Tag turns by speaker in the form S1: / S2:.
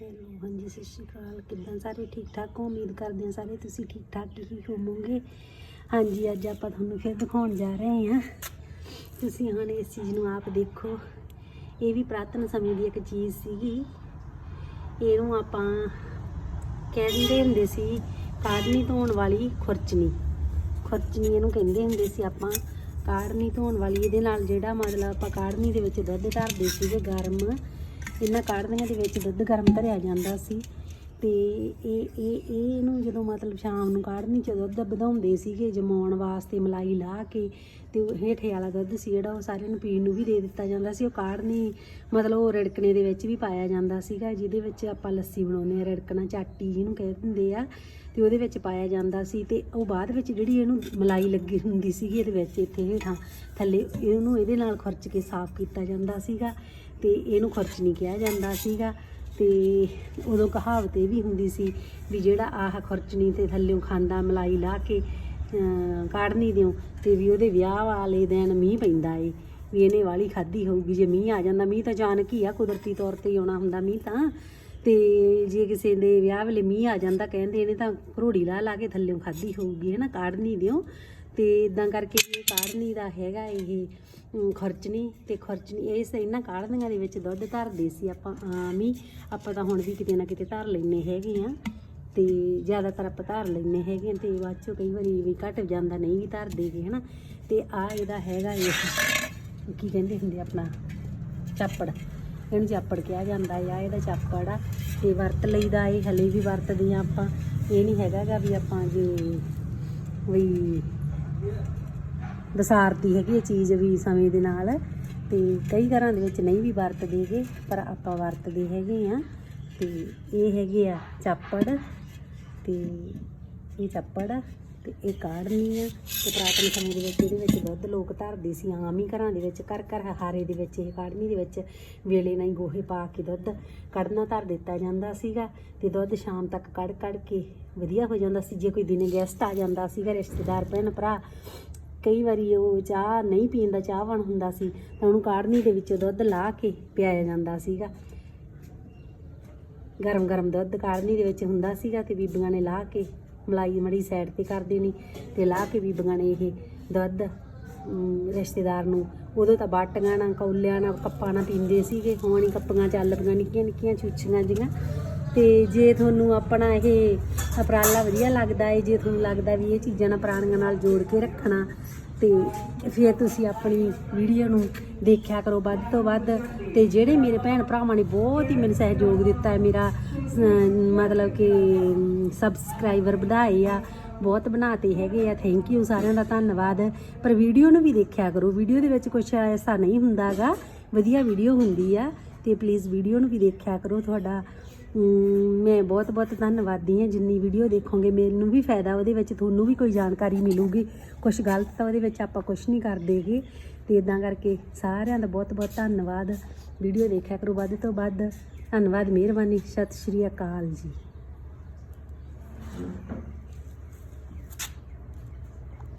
S1: Hello, ਹਾਂਜੀ, ਸਤਿ ਸ਼੍ਰੀ ਅਕਾਲ। ਕਿੱਦਾਂ ਸਾਰੇ ਠੀਕ ਠਾਕ ਹੋ? ਉਮੀਦ ਕਰਦੇ ਹਾਂ ਸਾਰੇ ਤੁਸੀਂ ਠੀਕ ਠਾਕ ਹੀ ਹੋਵੋਗੇ। ਹਾਂਜੀ, ਅੱਜ ਆਪਾਂ ਤੁਹਾਨੂੰ ਫਿਰ ਦਿਖਾਉਣ ਜਾ ਰਹੇ ਹਾਂ। ਤੁਸੀਂ ਹੁਣ ਇਸ ਚੀਜ਼ ਨੂੰ ਆਪ ਦੇਖੋ। ਇਹ ਵੀ ਪ੍ਰਾਤਨ ਸਮੇਂ ਦੀ ਇੱਕ ਚੀਜ਼ ਸੀਗੀ। ਇਹਨੂੰ ਆਪਾਂ ਕਹਿੰਦੇ ਹੁੰਦੇ ਸੀ ਕਾੜਨੀ ਧੋਣ ਵਾਲੀ ਖੁਰਚਣੀ। ਖੁਰਚਣੀ ਇਹਨੂੰ ਕਹਿੰਦੇ ਹੁੰਦੇ ਸੀ ਆਪਾਂ। ਕਾੜਨੀ ਧੋਣ ਵਾਲੀ, ਇਹਦੇ ਨਾਲ ਜਿਹੜਾ ਮਤਲਬ ਆਪਾਂ ਕਾੜਨੀ ਦੇ ਵਿੱਚ ਦੁੱਧ ਧਰਦੇ ਸੀਗੇ ਗਰਮ। ਇਹਨਾਂ ਕਾੜਨੀਆਂ ਦੇ ਵਿੱਚ ਦੁੱਧ ਗਰਮ ਧਰਿਆ ਜਾਂਦਾ ਸੀ। ਤੇ ਇਹ ਇਹ ਇਹ ਇਹਨੂੰ ਜਦੋਂ ਮਤਲਬ ਸ਼ਾਮ ਨੂੰ ਕਾੜਨੀ ਚ ਦੁੱਧ ਵਧਾਉਂਦੇ ਸੀਗੇ ਜਮਾਉਣ ਵਾਸਤੇ ਮਲਾਈ ਲਾ ਕੇ ਤੇ ਉਹ ਹੇਠੇ ਵਾਲਾ ਦੁੱਧ ਸੀ ਜਿਹੜਾ, ਉਹ ਸਾਰਿਆਂ ਨੂੰ ਪੀਣ ਨੂੰ ਵੀ ਦੇ ਦਿੱਤਾ ਜਾਂਦਾ ਸੀ। ਉਹ ਕਾੜਨੀ ਮਤਲਬ ਉਹ ਰੜਕਣੇ ਦੇ ਵਿੱਚ ਵੀ ਪਾਇਆ ਜਾਂਦਾ ਸੀਗਾ, ਜਿਹਦੇ ਵਿੱਚ ਆਪਾਂ ਲੱਸੀ ਬਣਾਉਂਦੇ ਆ ਰੜਕਣਾ ਚਾਟੀ ਜਿਹਨੂੰ ਕਹਿ ਦਿੰਦੇ ਆ, ਤੇ ਉਹਦੇ ਵਿੱਚ ਪਾਇਆ ਜਾਂਦਾ ਸੀ। ਤੇ ਉਹ ਬਾਅਦ ਵਿੱਚ ਜਿਹੜੀ ਇਹਨੂੰ ਮਲਾਈ ਲੱਗੀ ਹੁੰਦੀ ਸੀਗੀ, ਇਹਦੇ ਵਿੱਚ ਇੱਥੇ ਹੇਠਾਂ ਥੱਲੇ ਇਹਨੂੰ ਇਹਦੇ ਨਾਲ ਖੁਰਚ ਕੇ ਸਾਫ਼ ਕੀਤਾ ਜਾਂਦਾ ਸੀਗਾ ਤੇ ਇਹਨੂੰ ਖੁਰਚ ਨਹੀਂ ਕਿਹਾ ਜਾਂਦਾ ਸੀਗਾ। ਤੇ ਉਦੋਂ ਕਹਾਵਤ ਇਹ ਵੀ ਹੁੰਦੀ ਸੀ ਵੀ ਜਿਹੜਾ ਆਹ ਖੁਰਚਣੀ ਤੇ ਥੱਲਿਓਂ ਖਾਂਦਾ ਮਲਾਈ ਲਾ ਕੇ ਅਮ ਕਾੜਨੀ ਦਿਓ ਤੇ ਵੀ ਉਹਦੇ ਵਿਆਹ ਵਾਲੇ ਦਿਨ ਮੀਂਹ ਪੈਂਦਾ ਏ, ਵੀ ਇਹਨੇ ਵਾਲੀ ਖਾਧੀ ਹੋਊਗੀ, ਜੇ ਮੀਂਹ ਆ ਜਾਂਦਾ, ਮੀਂਹ ਤਾਂ ਅਚਾਨਕ ਹੀ ਆ ਕੁਦਰਤੀ ਤੌਰ ਤੇ ਹੀ ਆਉਣਾ ਹੁੰਦਾ ਮੀਂਹ ਤਾਂ, ਤੇ ਜੇ ਕਿਸੇ ਦੇ ਵਿਆਹ ਵੇਲੇ ਮੀਂਹ ਆ ਜਾਂਦਾ ਕਹਿੰਦੇ ਇਹਨੇ ਤਾਂ ਘਰੋੜੀ ਲਾ ਲਾ ਕੇ ਥੱਲਿਓਂ ਖਾਧੀ ਹੋਊਗੀ ਹੈ ਨਾ ਕਾੜਨੀ ਦਿਓ ਤੇ ਇਦਾਂ ਕਰਕੇ ਇਹ ਕਾੜਨੀ ਦਾ ਹੈਗਾ ਇਹ ਖਰਚਣੀ ਖੁਰਚਣੀ ਤੇ ਖੁਰਚਣੀ ਇਸ ਇਹਨਾਂ ਕਾੜਨੀਆਂ ਦੇ ਵਿੱਚ ਦੁੱਧ ਧਰਦੇ ਸੀ ਆਪਾਂ ਆਮ ਹੀ। ਆਪਾਂ ਤਾਂ ਹੁਣ ਵੀ ਕਿਤੇ ਨਾ ਕਿਤੇ ਧਰ ਲੈਨੇ ਹੈਗੇ ਆ ਤੇ ਜ਼ਿਆਦਾਤਰ ਆਪਾਂ ਧਰ ਲੈਨੇ ਹੈਗੇ ਆ ਤੇ ਬਾਅਦ ਚੋਂ ਕਈ ਵਾਰੀ ਵੀ ਘਟ ਜਾਂਦਾ, ਨਹੀਂ ਵੀ ਧਰਦੇ ਧਰਦੇਗੇ ਹਨਾ। ਤੇ ਆ ਇਹਦਾ ਹੈਗਾ ਇਹ, ਕੀ ਕਹਿੰਦੇ ਹੁੰਦੇ ਆਪਣਾ, ਚਾਪੜ। ਇਹਨੂੰ ਚਾਪੜ ਕਿਹਾ ਜਾਂਦਾ ਆ, ਇਹਦਾ ਚਾਪੜ ਆ। ਤੇ ਵਰਤ ਲਈਦਾ ਇਹ, ਹਲੇ ਵੀ ਵਰਤਦੇ ਆ ਆਪਾਂ। ਇਹ ਨਹੀਂ ਹੈਗਾਗਾ ਵੀ ਆਪਾਂ ਜੇ ਵੀ ਵਸਾਰਤੀ ਹੈਗੀ ਇਹ ਚੀਜ਼ ਵੀ ਸਮੇਂ ਦੇ ਨਾਲ ਤੇ ਕਈ ਘਰਾਂ ਦੇ ਵਿੱਚ ਨਹੀਂ ਵੀ ਵਰਤਦੇ ਹੈਗੇ, ਪਰ ਆਪਾਂ ਵਰਤਦੇ ਹੈਗੇ ਆ। ਤੇ ਇਹ ਹੈਗੇ ਆ ਚਾਪੜ, ਤੇ ਇਹ ਚਾਪੜ ਆ ਤੇ ਇਹ ਕਾੜਨੀ ਆ ਤੇ ਪ੍ਰਾਤਨ ਸਮੇਂ ਦੇ ਵਿੱਚ ਇਹਦੇ ਵਿੱਚ ਦੁੱਧ ਲੋਕ ਧਰਦੇ ਸੀ, ਆਮ ਹੀ ਘਰਾਂ ਦੇ ਵਿੱਚ, ਘਰ ਘਰ ਹਾਰੇ ਦੇ ਵਿੱਚ, ਇਹ ਕਾੜਨੀ ਦੇ ਵਿੱਚ ਵੇਲੇ ਨਾਲ ਹੀ ਗੋਹੇ ਪਾ ਕੇ ਦੁੱਧ ਕੱਢਣਾ ਧਰ ਦਿੱਤਾ ਜਾਂਦਾ ਸੀਗਾ ਤੇ ਦੁੱਧ ਸ਼ਾਮ ਤੱਕ ਕੱਢ ਕੱਢ ਕੇ ਵਧੀਆ ਹੋ ਜਾਂਦਾ ਸੀ, ਜੇ ਕੋਈ ਦਿਨੇ ਗੈਸਟ ਆ ਜਾਂਦਾ ਸੀਗਾ, ਰਿਸ਼ਤੇਦਾਰ, ਭੈਣ ਭਰਾ, ਕਈ ਵਾਰੀ ਉਹ ਚਾਹ ਨਹੀਂ ਪੀਣ ਦਾ ਚਾਹਵਾਨ ਹੁੰਦਾ ਸੀ, ਤਾਂ ਉਹਨੂੰ ਕਾੜਨੀ ਦੇ ਵਿੱਚ ਦੁੱਧ ਲਾ ਕੇ ਪਿਆਇਆ ਜਾਂਦਾ ਸੀਗਾ। ਗਰਮ ਗਰਮ ਦੁੱਧ ਕਾੜਨੀ ਦੇ ਵਿੱਚ ਹੁੰਦਾ ਸੀਗਾ ਤੇ ਬੀਬੀਆਂ ਨੇ ਲਾ ਕੇ ਮਲਾਈ ਮੜੀ ਸਾਈਡ ਤੇ ਕਰ ਦੇਣੀ ਤੇ ਲਾ ਕੇ ਬੀਬੀਆਂ ਨੇ ਇਹ ਦੁੱਧ ਰਿਸ਼ਤੇਦਾਰ ਨੂੰ। ਉਦੋਂ ਤਾਂ ਬਾਟੀਆਂ ਨਾਲ ਕੌਲਿਆਂ ਨਾਲ ਕੱਪਾਂ ਨਾਲ ਪੀਂਦੇ ਸੀਗੇ। ਹੁਣ ਹੀ ਕੱਪੀਆਂ ਚੱਲ ਪਈਆਂ, ਨਿੱਕੀਆਂ ਨਿੱਕੀਆਂ ਚੂਚੀਆਂ ਜੀਆਂ। ਤੇ ਜੇ ਤੁਹਾਨੂੰ ਆਪਣਾ ਇਹ ਉਪਰਾਲਾ ਵਧੀਆ ਲੱਗਦਾ ਹੈ ਜੇ ਤੁਹਾਨੂੰ ਲੱਗਦਾ ਵੀ ਇਹ ਚੀਜ਼ਾਂ ਨਾਲ ਪੁਰਾਣੀਆਂ ਨਾਲ ਜੋੜ ਕੇ ਰੱਖਣਾ, ਤੇ ਫਿਰ ਤੁਸੀਂ ਆਪਣੀ ਵੀਡੀਓ ਨੂੰ ਦੇਖਿਆ ਕਰੋ ਵੱਧ ਤੋਂ ਵੱਧ। ਤੇ ਜਿਹੜੇ ਮੇਰੇ ਭੈਣ ਭਰਾਵਾਂ ਨੇ ਬਹੁਤ ਹੀ ਮੈਨੂੰ ਸਹਿਯੋਗ ਦਿੱਤਾ ਹੈ, ਮੇਰਾ ਮਤਲਬ ਕਿ ਸਬਸਕ੍ਰਾਈਬਰ ਵਧਾਏ ਆ, ਬਹੁਤ ਬਣਾਤੇ ਹੈਗੇ ਆ ਥੈਂਕ ਯੂ ਸਾਰਿਆਂ ਦਾ ਧੰਨਵਾਦ। ਪਰ ਵੀਡੀਓ ਨੂੰ ਵੀ ਦੇਖਿਆ ਕਰੋ ਵੀਡੀਓ ਦੇ ਵਿੱਚ ਕੁਝ ਐਸਾ ਨਹੀਂ ਹੁੰਦਾਗਾ, ਵਧੀਆ ਵੀਡੀਓ ਹੁੰਦੀ ਆ, ਤੇ ਪਲੀਜ਼ ਵੀਡੀਓ ਨੂੰ ਵੀ ਦੇਖਿਆ ਕਰੋ ਤੁਹਾਡਾ। ਮੈਂ ਬਹੁਤ ਬਹੁਤ ਧੰਨਵਾਦੀ ਹਾਂ, ਜਿੰਨੀ ਵੀਡੀਓ ਦੇਖੋਗੇ, ਮੈਨੂੰ ਵੀ ਫਾਇਦਾ ਉਹਦੇ ਵਿੱਚ, ਤੁਹਾਨੂੰ ਵੀ ਕੋਈ ਜਾਣਕਾਰੀ ਮਿਲੂਗੀ। ਕੁਝ ਗਲਤ ਤਾਂ ਉਹਦੇ ਵਿੱਚ ਆਪਾਂ ਕੁਝ ਨਹੀਂ ਕਰਦੇਗੇ ਤੇ ਇਦਾਂ ਕਰਕੇ ਸਾਰਿਆਂ ਦਾ ਬਹੁਤ ਬਹੁਤ ਧੰਨਵਾਦ। ਵੀਡੀਓ ਦੇਖਿਆ ਕਰੋ ਵੱਧ ਤੋਂ ਵੱਧ। ਧੰਨਵਾਦ ਮਿਹਰਬਾਨੀ। ਸਤਿ ਸ਼੍ਰੀ ਅਕਾਲ ਜੀ।